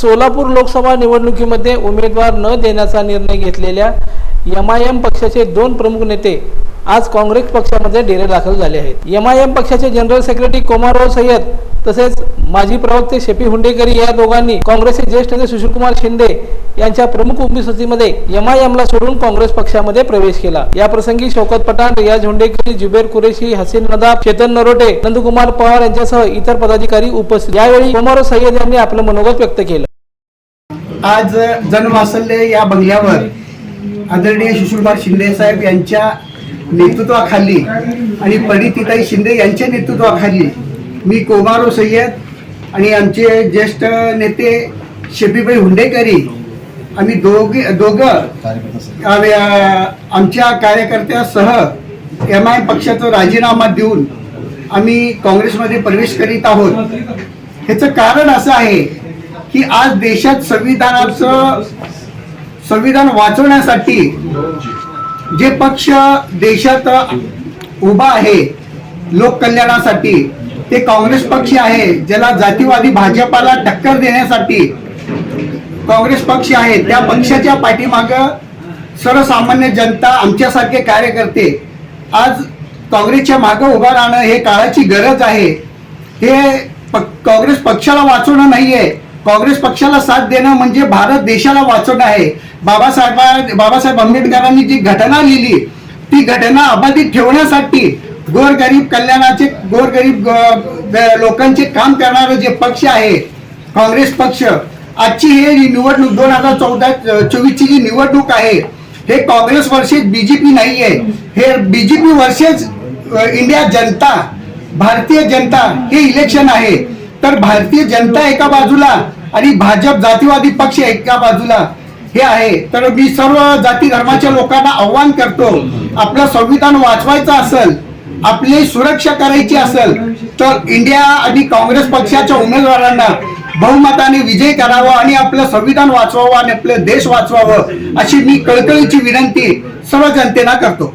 सोलापूर लोकसभा निवडणुकीमध्ये उमेदवार न देण्याचा निर्णय घेतलेल्या एम आय एम पक्षाचे दोन प्रमुख नेते आज काँग्रेस पक्षामध्ये डेरे दाखल झाले आहेत. एम आय एम पक्षाचे जनरल सेक्रेटरी कोमाराव सय्यद तसेच माजी प्रवक्ते शेपी हुंडेकरी या दोघांनी काँग्रेसचे ज्येष्ठ नेते सुशीलकुमार शिंदे यांच्या प्रमुख उपस्थितीमध्ये एम आय ला सोडून काँग्रेस पक्षामध्ये प्रवेश केला. या प्रसंगी शौकत पठाण रियाज हुंडेकरी जुबेर कुरेशी हसीन नदाब चेतन नरोटे नंदकुमार पवार यांच्यासह इतर पदाधिकारी उपस्थित. यावेळी कोमाराव सय्यद यांनी आपलं मनोगत व्यक्त केलं. आज जनवासल्य या बंगल्यावर. आदरणीय सुशीलकुमार शिंदे साहेब यांच्या नेतृत्वाखाली आणि परिणितीताई शिंदे यांच्या नेतृत्वाखाली मी कोमारो सय्यद आणि आमचे ज्येष्ठ नेते शेपीबाई हुंडेकरी आम्ही दोघे दोघं आमच्या कार्यकर्त्यासह एम आय पक्षाचा राजीनामा देऊन आम्ही काँग्रेसमध्ये प्रवेश करीत आहोत. ह्याचं कारण असं आहे की आज देशात संविधानाचं संविधान वाचवण्यासाठी जे पक्ष देशात उभा आहे लोक कल्याणासाठी ते काँग्रेस पक्ष आहे ज्याला जातीवादी भाजपाला टक्कर देण्यासाठी काँग्रेस पक्ष आहे त्या पक्षाच्या पाठीमाग सर्वसामान्य जनता आमच्यासारखे कार्यकर्ते आज काँग्रेसच्या मागे उभा राहणं हे काळाची गरज आहे. हे काँग्रेस पक्षाला वाचवणं नाहीये. काँग्रेस पक्षाला साथ देणं म्हणजे भारत देशाला वाचवणं आहे. बाबासाहेब बाबासाहेब आंबेडकरांनी जी घटना लिहिली ती घटना अबाधित ठेवण्यासाठी गोरगरीब कल्याणाचे गोरगरीब लोकांचे काम करणारं जे पक्ष आहे काँग्रेस पक्ष आजची हे निवडणूक दोन हजार चौदा चोवीसची जी निवडणूक आहे हे काँग्रेस वर्सेस बीजेपी नाहीये हे बीजेपी वर्सेस इंडिया जनता भारतीय जनता हे इलेक्शन आहे. तर भारतीय जनता एका बाजूला आणि भाजप जातीवादी पक्ष एका बाजूला हे आहे. तर मी सर्व जाती धर्माच्या लोकांना आव्हान करतो आपलं संविधान वाचवायचं असेल आपली सुरक्षा करायची असेल तर इंडिया आणि काँग्रेस पक्षाच्या उमेदवारांना बहुमताने विजय करावा आणि आपलं संविधान वाचवावं आणि आपलं देश वाचवावं अशी मी कळकळीची विनंती सर्व जनतेला करतो.